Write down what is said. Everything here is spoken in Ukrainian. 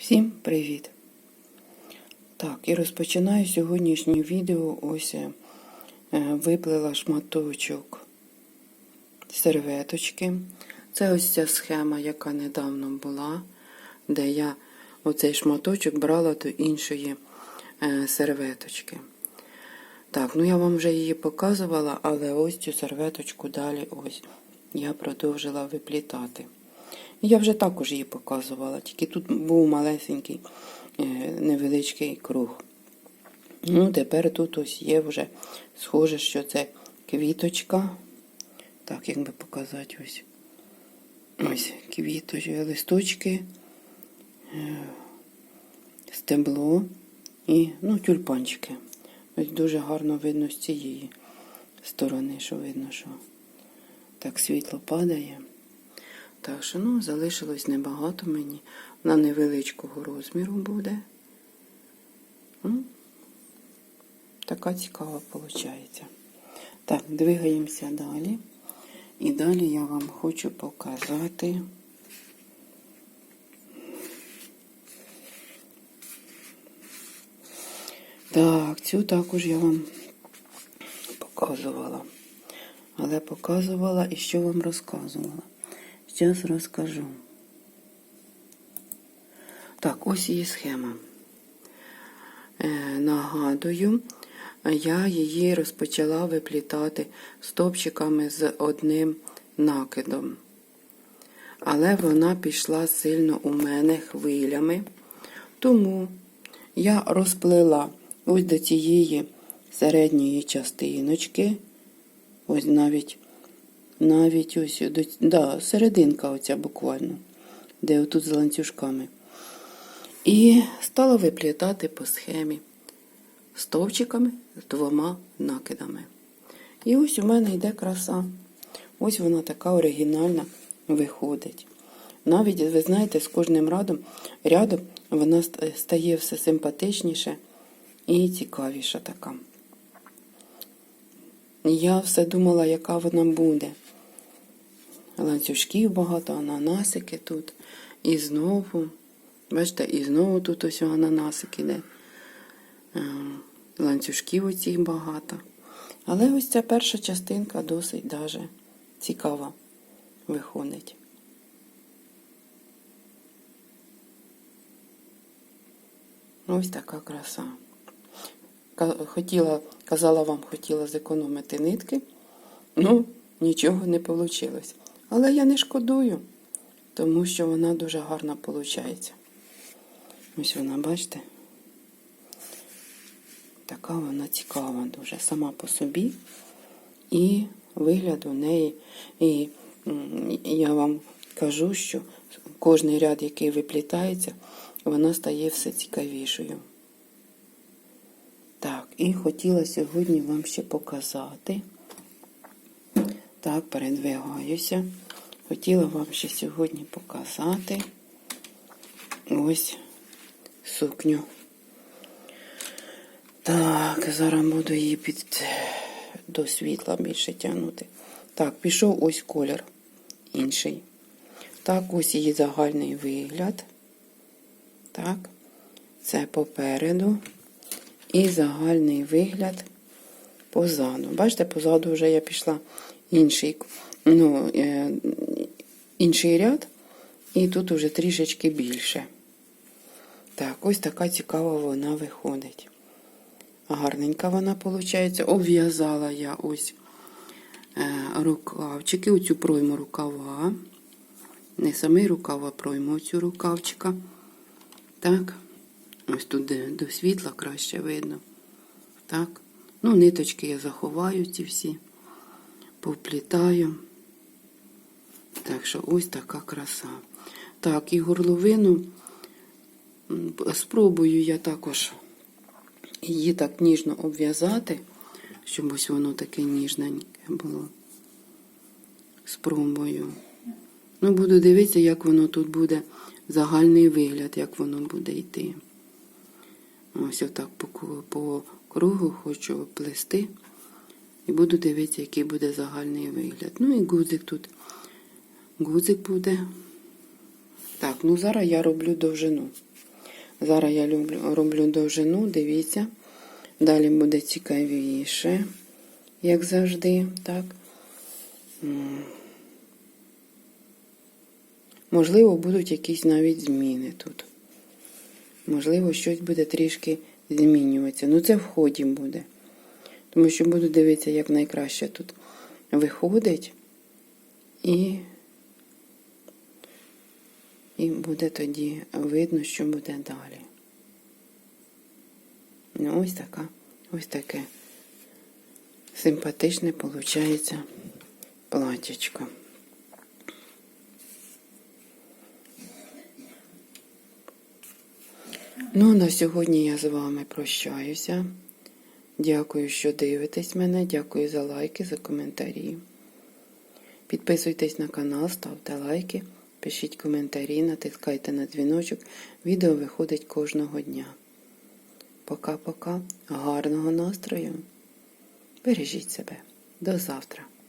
Всім привіт! Так, і розпочинаю сьогоднішнє відео. Ось е, виплила шматочок серветочки. Це ось ця схема, яка недавно була, де я оцей шматочок брала до іншої е, серветочки. Так, ну я вам вже її показувала, але ось цю серветочку далі ось я продовжила виплітати. Я вже також її показувала, тільки тут був малесенький е, невеличкий круг. Ну, тепер тут ось є вже схоже, що це квіточка. Так, як би показати ось. Ось квіточки, листочки, е, стебло і ну, тюльпанчики. Ось дуже гарно видно з цієї сторони, що видно, що так світло падає. Так що, ну, залишилось небагато мені. Вона невеличкого розміру буде. Така цікава виходить. Так, двигаємося далі. І далі я вам хочу показати. Так, цю також я вам показувала. Але показувала і що вам розказувала. Зараз розкажу. Так, ось її схема. Е, нагадую, я її розпочала виплітати стопчиками з одним накидом. Але вона пішла сильно у мене хвилями. Тому я розплила ось до цієї середньої частиночки, ось навіть навіть ось да, серединка оця буквально, де отут з ланцюжками. І стала виплітати по схемі стовчиками з двома накидами. І ось у мене йде краса. Ось вона така оригінальна виходить. Навіть, ви знаєте, з кожним радом, рядом вона стає все симпатичніше і цікавіша така. Я все думала, яка вона буде. Ланцюжків багато, ананасики тут. І знову, бачите, і знову тут ось ананасик іде. Ланцюжків оцих багато. Але ось ця перша частинка досить даже цікава виходить. Ось така краса. Хотіла, казала вам, хотіла зекономити нитки. Ну, нічого не вийшло. Але я не шкодую, тому що вона дуже гарна виходить. Ось вона, бачите? Така вона цікава дуже сама по собі. І вигляд у неї. І я вам кажу, що кожний ряд, який виплітається, вона стає все цікавішою. Так, і хотіла сьогодні вам ще показати. Так, передвигаюся. Хотіла вам ще сьогодні показати ось сукню. Так, зараз буду її під до світла більше тягнути. Так, пішов ось колір інший. Так, ось її загальний вигляд. Так, це попереду. І загальний вигляд позаду. Бачите, позаду вже я пішла інший ну, е, інший ряд, і тут вже трішечки більше. Так, ось така цікава вона виходить. Гарненька вона виходить. Обв'язала я ось е, рукавчики, оцю пройму рукава. Не самий рукав, а пройму оцю рукавчика. Так, ось тут до світла краще видно. Так. Ну, ниточки я заховаю ці всі, повплітаю. Так що ось така краса. Так, і горловину спробую я також її так ніжно обв'язати, щоб ось воно таке ніжненьке було. Спробую. Ну, буду дивитися, як воно тут буде загальний вигляд, як воно буде йти. Ось отак по, по кругу хочу плести. І буду дивитися, який буде загальний вигляд. Ну і гудзик тут. Гудзик буде. Так, ну зараз я роблю довжину. Зараз я люблю, роблю довжину, дивіться. Далі буде цікавіше, як завжди, так. Можливо, будуть якісь навіть зміни тут. Можливо, щось буде трішки змінюватися. Ну, це в ході буде. Тому що буду дивитися, як найкраще тут виходить. І, і буде тоді видно, що буде далі. Ну, ось така, ось таке симпатичне виходить платічко. Ну, на сьогодні я з вами прощаюся. Дякую, що дивитесь мене. Дякую за лайки, за коментарі. Підписуйтесь на канал, ставте лайки, пишіть коментарі, натискайте на дзвіночок. Відео виходить кожного дня. Пока-пока. Гарного настрою. Бережіть себе. До завтра.